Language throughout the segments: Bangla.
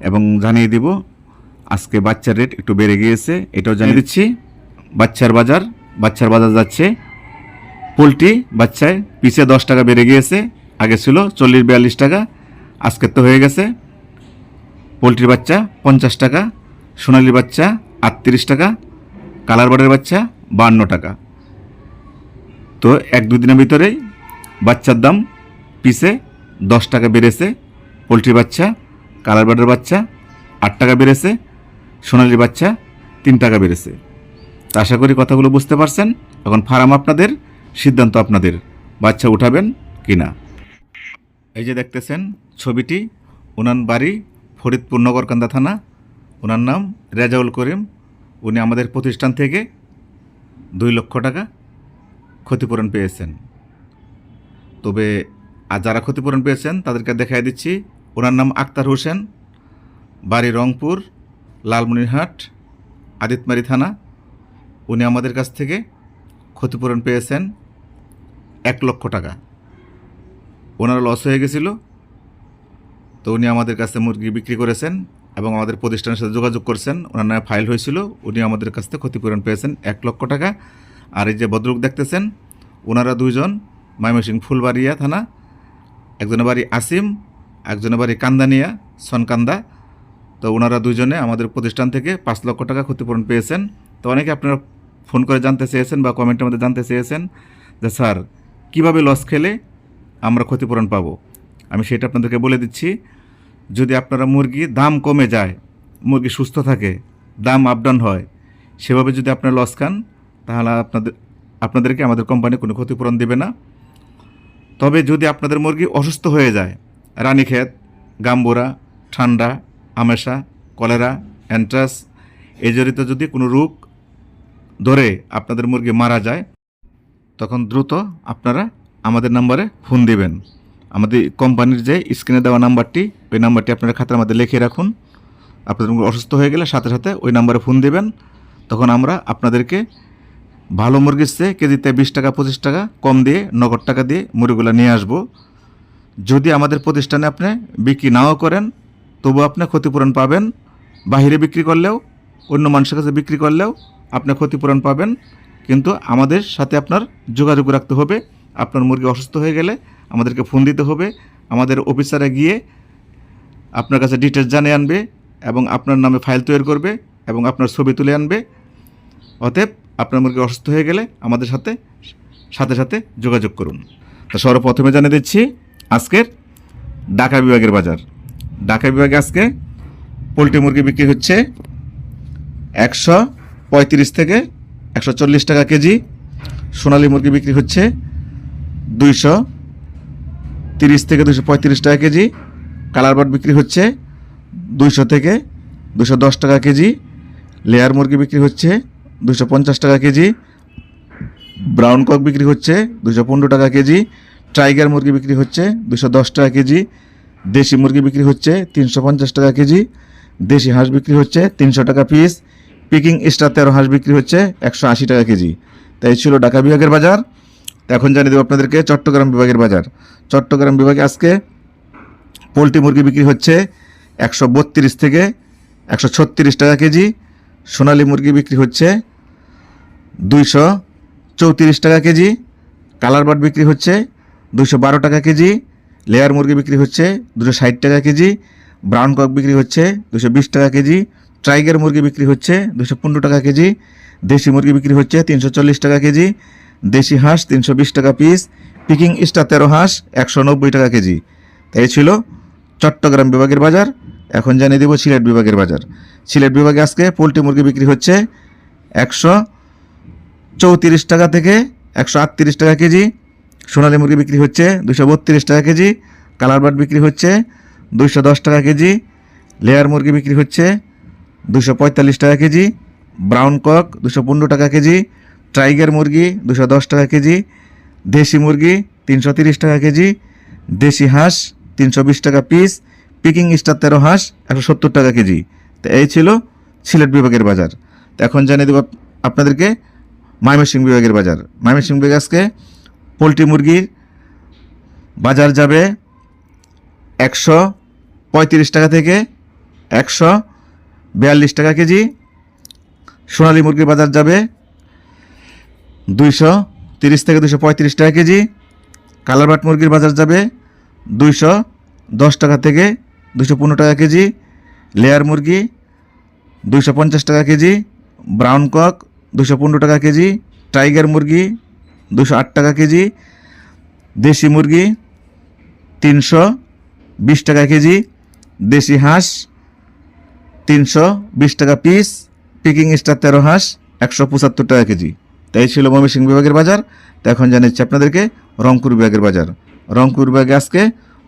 এবং জানিয়ে দিব আজকে বাচ্চার রেট একটু বেড়ে গিয়েছে এটাও জানিয়ে দিচ্ছি বাচ্চার বাজার বাচ্চার বাজার যাচ্ছে পোলট্রি বাচ্চায় পিছে দশ টাকা বেড়ে গিয়েছে আগে ছিল চল্লিশ বিয়াল্লিশ টাকা আজকের তো হয়ে গেছে পোলট্রির বাচ্চা পঞ্চাশ টাকা সোনালি বাচ্চা আটত্রিশ টাকা কালার বার্ডের বাচ্চা বান্ন টাকা। তো এক দুদিনের ভিতরেই বাচ্চার দাম পিসে দশ টাকা বেড়েছে পোলট্রি বাচ্চা কালার বার্ডের বাচ্চা, আট টাকা বেড়েছে, সোনালি বাচ্চা, তিন টাকা বেড়েছে। তো আশা করি কথাগুলো বুঝতে পারছেন। এখন ফার্ম আপনাদের, সিদ্ধান্ত আপনাদের, বাচ্চা উঠাবেন কি না এই যে দেখতেছেন ছবিটি ওনার বাড়ি, ফরিদপুর নগরকান্দা থানা। ওনার নাম রেজাউল করিম। উনি আমাদের প্রতিষ্ঠান থেকে দুই লক্ষ টাকা ক্ষতিপূরণ পেয়েছেন। তবে আর যারা ক্ষতিপূরণ পেয়েছেন, তাদেরকে দেখাই দিচ্ছি ওনার নাম আক্তার হোসেন, বাড়ি রংপুর, লালমনিরহাট, আদিতমারি থানা। উনি আমাদের কাছ থেকে ক্ষতিপূরণ পেয়েছেন এক লক্ষ টাকা। ওনার লস হয়ে গেছিল, তো উনি আমাদের কাছে মুরগি বিক্রি করেছেন এবং আমাদের প্রতিষ্ঠানের সাথে যোগাযোগ করেছেন। ওনার নামে ফাইল হয়েছিল, উনি আমাদের কাছ থেকে ক্ষতিপূরণ পেয়েছেন এক লক্ষ টাকা। আর এই যে ভদ্রলোক দেখতেছেন, ওনারা দুইজন, ময়মনসিংহ ফুলবাড়িয়া থানা, একজনের বাড়ি আসিম একজনের বাড়ি কান্দানিয়া সনকান্দা তো ওনারা দুজনে আমাদের প্রতিষ্ঠান থেকে পাঁচ লক্ষ টাকা ক্ষতিপূরণ পেয়েছেন। তো অনেকে আপনারা ফোন করে জানতে চেয়েছেন বা কমেন্টের মধ্যে জানতে চেয়েছেন যে, স্যার, কীভাবে লস খেলে আমরা ক্ষতিপূরণ পাবো? আমি সেটা আপনাদেরকে বলে দিচ্ছি, যদি আপনারা মুরগি দাম কমে যায়, মুরগি সুস্থ থাকে, দাম আপ ডাউন হয়, সেভাবে যদি আপনারা লস খান, তাহলে আপনাদের, আপনাদেরকে আমাদের কোম্পানি কোনো ক্ষতিপূরণ দেবে না। তবে যদি আপনাদের মুরগি অসুস্থ হয়ে যায় রানীক্ষেত গাম্বুরা, ঠান্ডা, আমেশা, কলেরা, অ্যান্ট্রাস, এই জড়িত যদি কোনো রোগ ধরে আপনাদের মুরগি মারা যায়, তখন দ্রুত আপনারা আমাদের নাম্বারে ফোন দিবেন। আমাদের কোম্পানির যে স্ক্রিনে দেওয়া নাম্বারটি, ওই নাম্বারটি আপনারা খাতার মধ্যে লিখে রাখুন। আপনাদের অসুস্থ হয়ে গেলে সাথে সাথে ওই নাম্বারে ফোন দিবেন। তখন আমরা আপনাদেরকে ভালো মুরগির চেয়ে কেজিতে বিশ টাকা, পঁচিশ টাকা কম দিয়ে, নগদ টাকা দিয়ে মুরগিগুলো নিয়ে আসব। যদি আমাদের প্রতিষ্ঠানে আপনি বিক্রি নাও করেন তবু আপনি ক্ষতিপূরণ পাবেন। বাহিরে বিক্রি করলেও, অন্য মানুষের কাছে বিক্রি করলেও আপনি ক্ষতিপূরণ পাবেন। কিন্তু আমাদের সাথে আপনার যোগাযোগ রাখতে হবে। আপনার মুরগি অসুস্থ হয়ে গেলে আমাদেরকে ফোন দিতে হবে। আমাদের অফিসারে গিয়ে আপনার কাছে ডিটেলস জানিয়ে আনবে এবং আপনার নামে ফাইল তৈরি করবে এবং আপনার ছবি তুলে আনবে। অতএব আপনার মুরগি অসুস্থ হয়ে গেলে আমাদের সাথে সাথে সাথে যোগাযোগ করুন। তো সর্বপ্রথমে জানিয়ে দিচ্ছি আজকের ঢাকা বিভাগের বাজার। ঢাকা বিভাগে আজকে পোলট্রি মুরগি বিক্রি হচ্ছে একশো পঁয়ত্রিশ থেকে একশো চল্লিশ টাকা কেজি। সোনালী মুরগি বিক্রি হচ্ছে দুইশো তিরিশ থেকে দুশো পঁয়ত্রিশ টাকা কেজি। কালার বাট বিক্রি হচ্ছে দুইশো থেকে দুশো দশ টাকা কেজি। লেয়ার মুরগি বিক্রি হচ্ছে দুশো পঞ্চাশ টাকা কেজি। ব্রাউন কক বিক্রি হচ্ছে দুশো পনেরো টাকা কেজি। টাইগার মুরগি বিক্রি হচ্ছে দুশো দশ টাকা কেজি, দেশি মুরগি বিক্রি হচ্ছে তিনশো পঞ্চাশ টাকা কেজি, দেশি হাঁস বিক্রি হচ্ছে তিনশো টাকা পিস পিকিং স্টার তেরো হাঁস বিক্রি হচ্ছে একশো আশি টাকা কেজি। তাই ছিল ঢাকা বিভাগের বাজার। এখন জানিয়ে দেবো আপনাদেরকে চট্টগ্রাম বিভাগের বাজার। চট্টগ্রাম বিভাগে আজকে পোলট্রি মুরগি বিক্রি হচ্ছে একশো বত্রিশ থেকে একশো ছত্রিশ টাকা কেজি, সোনালী মুরগি বিক্রি হচ্ছে দুইশো চৌত্রিশ টাকা কেজি, কালার বাট বিক্রি হচ্ছে দুশো বারো টাকা কেজি, লেয়ার মুরগি বিক্রি হচ্ছে দুশো ষাট টাকা কেজি, ব্রাউন কক বিক্রি হচ্ছে দুশো বিশ টাকা কেজি ট্রাইগার মুরগি বিক্রি হচ্ছে দুশো পনেরো টাকা কেজি, দেশি মুরগি বিক্রি হচ্ছে তিনশো চল্লিশ টাকা কেজি, দেশি হাঁস তিনশো বিশ টাকা পিস পিকিং স্টার তেরো হাঁস একশো নব্বই টাকা কেজি। এই ছিল চট্টগ্রাম বিভাগের বাজার, এখন জানিয়ে দেবো সিলেট বিভাগের বাজার। সিলেট বিভাগে আজকে পোলট্রি মুরগি বিক্রি হচ্ছে একশো চৌত্রিশ টাকা থেকে একশো আটত্রিশ টাকা কেজি সোনালী মুরগি বিক্রি হচ্ছে দুশো বত্রিশ টাকা কেজি, কালার বাট বিক্রি হচ্ছে দুশো দশ টাকা কেজি, লেয়ার মুরগি বিক্রি হচ্ছে দুশো পঁয়তাল্লিশ টাকা কেজি, ব্রাউন কক দুশো পনেরো টাকা কেজি, টাইগার মুরগি দুশো দশ টাকা কেজি, দেশি মুরগি তিনশো তিরিশ টাকা কেজি, দেশি হাঁস তিনশো বিশ টাকা পিস, পিকিং স্টার তেরো হাঁস একশো সত্তর টাকা কেজি। তো এই ছিল সিলেট বিভাগের বাজার। তো এখন জানিয়ে দেবো আপ- আপনাদেরকে ময়মনসিংহ বিভাগের বাজার। ময়মনসিংহ বিভাগ আজকে পোলট্রি মুরগির বাজার যাবে একশো পঁয়ত্রিশ টাকা থেকে একশো বিয়াল্লিশ টাকা কেজি। সোনালী মুরগির বাজার যাবে দুইশো তিরিশ থেকে দুশো পঁয়ত্রিশ টাকা কেজি। কালারবাট মুরগির বাজার যাবে দুইশো দশ টাকা থেকে দুশো পনেরো টাকা কেজি। লেয়ার মুরগি দুইশো পঞ্চাশ টাকা কেজি। ব্রাউন কক দুশো পনেরো টাকা কেজি। টাইগার মুরগি দুশো আট টাকা কেজি, দেশি মুরগি তিনশো বিশ টাকা কেজি, দেশি হাঁস তিনশো বিশ টাকা পিস পিকিং স্টার তেরো হাঁস একশো পঁচাত্তর টাকা কেজি। তাই ছিল ময়মনসিংহ বিভাগের বাজার। তো এখন জানাচ্ছি আপনাদেরকে রংপুর বিভাগের বাজার। রংপুর বিভাগে আজকে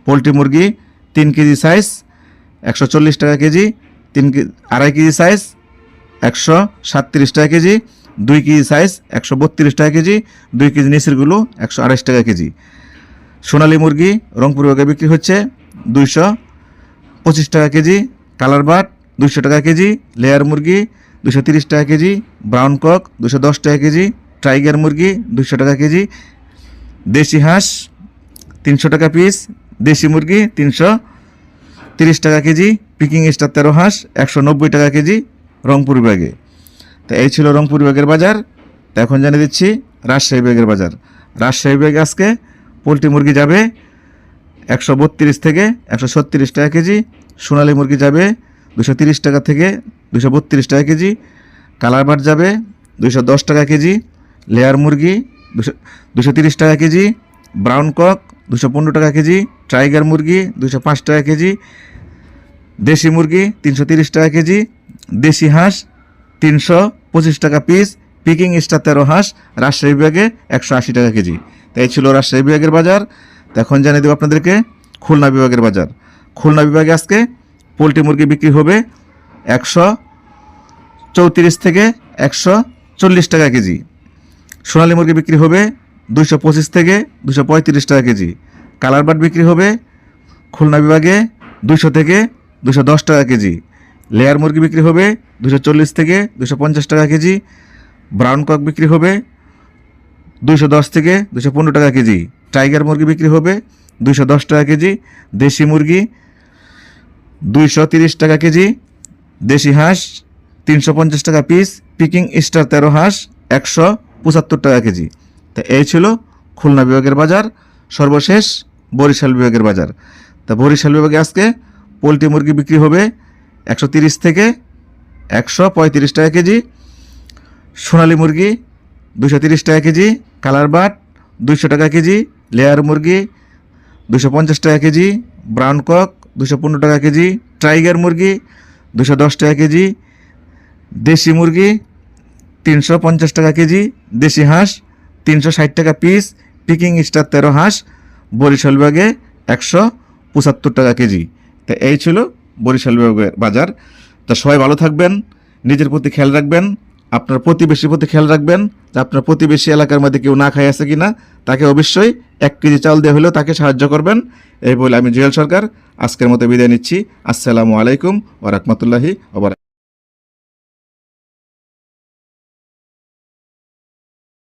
পোলট্রি মুরগি তিন কেজি সাইজ একশো চল্লিশ টাকা কেজি, তিন আড়াই কেজি সাইজ একশো সাতত্রিশ টাকা কেজি দুই কেজি সাইজ একশো বত্রিশ টাকা কেজি, দুই কেজি নিচেরগুলো একশো আড়াইশ টাকা কেজি। সোনালী মুরগি রংপুর বিভাগে বিক্রি হচ্ছে দুইশো পঁচিশ টাকা কেজি, কালার বাট দুশো টাকা কেজি লেয়ার মুরগি দুশো তিরিশ টাকা কেজি ব্রাউন কক দুশো দশ টাকা কেজি টাইগার মুরগি দুশো টাকা কেজি, দেশি হাঁস তিনশো টাকা পিস দেশি মুরগি তিনশো তিরিশ টাকা কেজি পিকিং স্টার তেরো হাঁস একশো নব্বই টাকা কেজি, রংপুর বিভাগে তো এই ছিল রংপুর বিভাগের বাজার। তো এখন জানিয়ে দিচ্ছি রাজশাহী বিভাগের বাজার। রাজশাহী বিভাগে আজকে পোলট্রি মুরগি যাবে একশো বত্রিশ থেকে একশো ছত্রিশ টাকা কেজি, সোনালী মুরগি যাবে দুশো তিরিশ টাকা থেকে দুশো বত্রিশ টাকা কেজি, কালার বাট যাবে দুশো দশ টাকা কেজি, লেয়ার মুরগি দুশো দুশো তিরিশ টাকা কেজি, ব্রাউন কক দুশো পনেরো টাকা কেজি, টাইগার মুরগি দুশো পাঁচ টাকা কেজি, দেশি মুরগি তিনশো তিরিশ টাকা কেজি, দেশি হাঁস তিনশো পঁচিশ টাকা পিস পিকিং স্টার তেরো হাঁস, রাজশাহী বিভাগে একশো আশি টাকা কেজি। তাই ছিল রাজশাহী বিভাগের বাজার। এখন জানিয়ে দেবো আপনাদেরকে খুলনা বিভাগের বাজার। খুলনা বিভাগে আজকে পোলট্রি মুরগি বিক্রি হবে একশো চৌত্রিশ থেকে একশো চল্লিশ টাকা কেজি। সোনালী মুরগি বিক্রি হবে দুশো পঁচিশ থেকে দুশো পঁয়ত্রিশ টাকা কেজি। কালার বাট বিক্রি হবে খুলনা বিভাগে দুশো থেকে দুশো দশ টাকা কেজি। লেয়ার মুরগি বিক্রি হবে দুশো চল্লিশ থেকে দুশো পঞ্চাশ টাকা কেজি ব্রাউন কক বিক্রি হবে দুশো দশ থেকে দুশো পনেরো টাকা কেজি টাইগার মুরগি বিক্রি হবে দুশো দশ টাকা কেজি, দেশি মুরগি দুইশো তিরিশ টাকা কেজি, দেশি হাঁস তিনশো পঞ্চাশ টাকা পিস পিকিং স্টার তেরো হাঁস একশো পঁচাত্তর টাকা কেজি। তা এই ছিল খুলনা বিভাগের বাজার, সর্বশেষ বরিশাল বিভাগের বাজার। তা বরিশাল বিভাগে আজকে পোলট্রি মুরগি বিক্রি হবে একশো থেকে একশো পঁয়ত্রিশ টাকা কেজি, সোনালী মুরগি দুশো তিরিশ টাকা কেজি, কালার বাট দুইশো টাকা কেজি, লেয়ার মুরগি দুশো পঞ্চাশ টাকা কেজি, ব্রাউন কক দুশো পনেরো টাকা কেজি, টাইগার মুরগি দুশো দশ টাকা কেজি, দেশি মুরগি তিনশো পঞ্চাশ টাকা কেজি, দেশি হাঁস তিনশো ষাট টাকা পিস, পিকিং স্টার তেরো হাঁস, বরিশাল বিভাগে একশো পঁচাত্তর টাকা কেজি। তা এই ছিল বরিশাল বিভাগের বাজার। তা সবাই ভালো থাকবেন, নিজের প্রতি খেয়াল রাখবেন, আপনার প্রতিবেশীর প্রতি খেয়াল রাখবেন, যে আপনার প্রতিবেশী এলাকার মধ্যে কেউ না খাই আছে কি না তাকে অবশ্যই এক কেজি চাল দেওয়া হলেও তাকে সাহায্য করবেন। এই বলে আমি জুয়েল সরকার, আজকের মতো বিদায় নিচ্ছি। আসসালামু আলাইকুম ওরহমতুল্লাহি ওবরাক